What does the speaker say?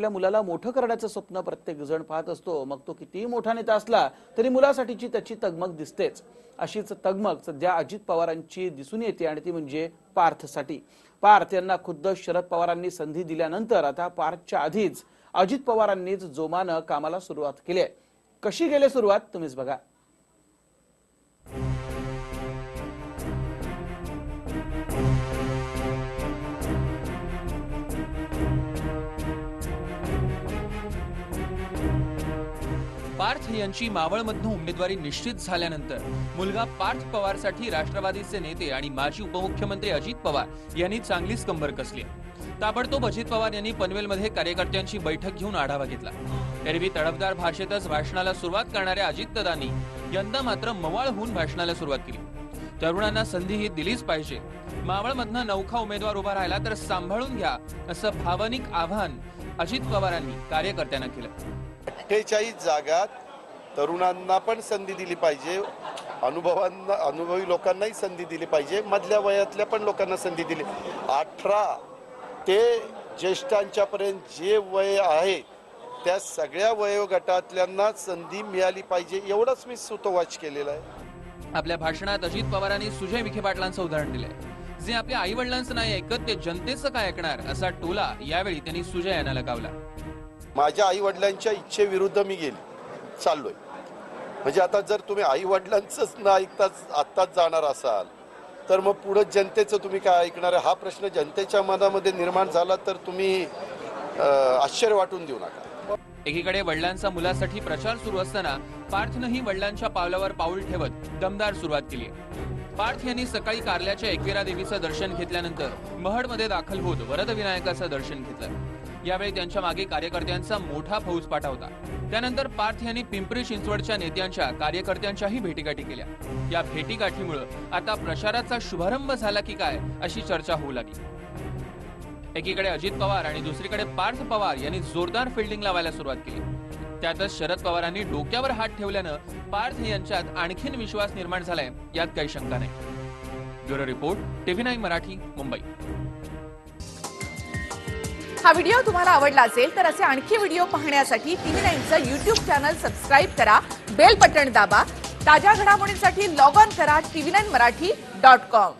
आपल्या मुलाला मोठं करण्याचं स्वप्न प्रत्येक जण पाहत असतो. मग तो कितीही मोठा नेता असला तरी मुलासाठीची त्याची तगमग दिसतेच. अशीच तगमग सध्या अजित पवारांची दिसून येते आणि ती म्हणजे पार्थसाठी. पार्थ यांना खुद्द शरद पवारांनी संधी दिल्यानंतर आता पार्थच्या आधीच अजित पवारांनीच जोमानं कामाला सुरुवात केली आहे. कशी गेली सुरुवात तुम्हीच बघा. पार्थ यांची मावळमधून उमेदवारी निश्चित झाल्यानंतर मुलगा पार्थ पवारसाठी राष्ट्रवादीचे नेते आणि माजी उपमुख्यमंत्री अजित पवार यांनी चांगलीच कंबर कसली. ताबडतोब अजित पवार यांनी पनवेलमध्ये कार्यकर्त्यांची बैठक घेऊन आढावा घेतला. एरवी तडफदार भाषेतच भाषणाला सुरुवात करणाऱ्या अजितदादांनी यंदा मात्र मवाळ होऊन भाषणाला सुरुवात केली. तरुणांना संधी ही दिलीच पाहिजे. मावळमधनं नौखा उमेदवार उभा राहिला तर सांभाळून घ्या असं भावनिक आव्हान अजित पवारांनी कार्यकर्त्यांना केलं. अठ्ठेचाळीस जागात तरुणांना पण संधी दिली पाहिजे. अनुभवांना अनुभवी लोकांनाही संधी दिली पाहिजे. मधल्या वयातल्या पण लोकांना संधी दिली. अठरा ते ज्येष्ठांच्यापर्यंत जे वय आहे त्या सगळ्या वयोगटातल्यांना संधी मिळाली पाहिजे एवढंच मी सुतोवाच केलेलं आहे. आपल्या भाषणात अजित पवारांनी सुजय विखे पाटलांचं उदाहरण दिलंय. जे आपल्या आई वडिलांचं नाही ऐकत ते जनतेचं काय ऐकणार असा टोला यावेळी त्यांनी सुजय यांना लगावला. माझ्या आई वडिलांच्या इच्छेविरुद्ध मी गेली. चाललोय. म्हणजे आता जर तुम्ही आई वडिलांचंच ना ऐकताच आत्ताच जाणार असाल तर मग पुढं जनतेचं तुम्ही काय ऐकणार आहे? हा प्रश्न जनतेच्या मनामध्ये निर्माण झाला तर तुम्ही आश्चर्य वाटून देऊ नका. एकीकडे वडिलांचा मुलासाठी प्रचार सुरू असताना पार्थनंही वडिलांच्या पावलावर पाऊल ठेवत दमदार सुरुवात केली. पार्थ यांनी सकाळी कारल्याच्या एकविरा देवीचं दर्शन घेतल्यानंतर महडमध्ये दाखल होत वरदविनायकाचं दर्शन घेतलं. यावेळी त्यांच्या मागे कार्यकर्त्यांचा मोठा फौजपाठा होता. त्यानंतर पार्थ यांनी पिंपरी चिंचवडच्या नेत्यांच्या कार्यकर्त्यांच्याही भेटीगाठी केल्या. या भेटीगाठीमुळे आता प्रचाराचा शुभारंभ झाला की काय अशी चर्चा होऊ लागली. एकीकडे अजित पवार आणि दुसरीकडे पार्थ पवार यांनी जोरदार फिल्डिंग लावायला सुरुवात केली. त्यातच शरद पवारांनी डोक्यावर हात ठेवल्यानं पार्थ यांच्यात आणखीन विश्वास निर्माण झालाय यात काही शंका नाही. Bureau report TV nine Marathi Mumbai. हा व्हिडिओ तुम्हाला आवडला असेल तर असे आणखी व्हिडिओ पाहण्यासाठी टीव्ही नाईनचं युट्यूब चॅनल सबस्क्राईब करा बेल बटन दाबा ताज्या घडामोडींसाठी लॉग ऑन करा TV nine Marathi dot com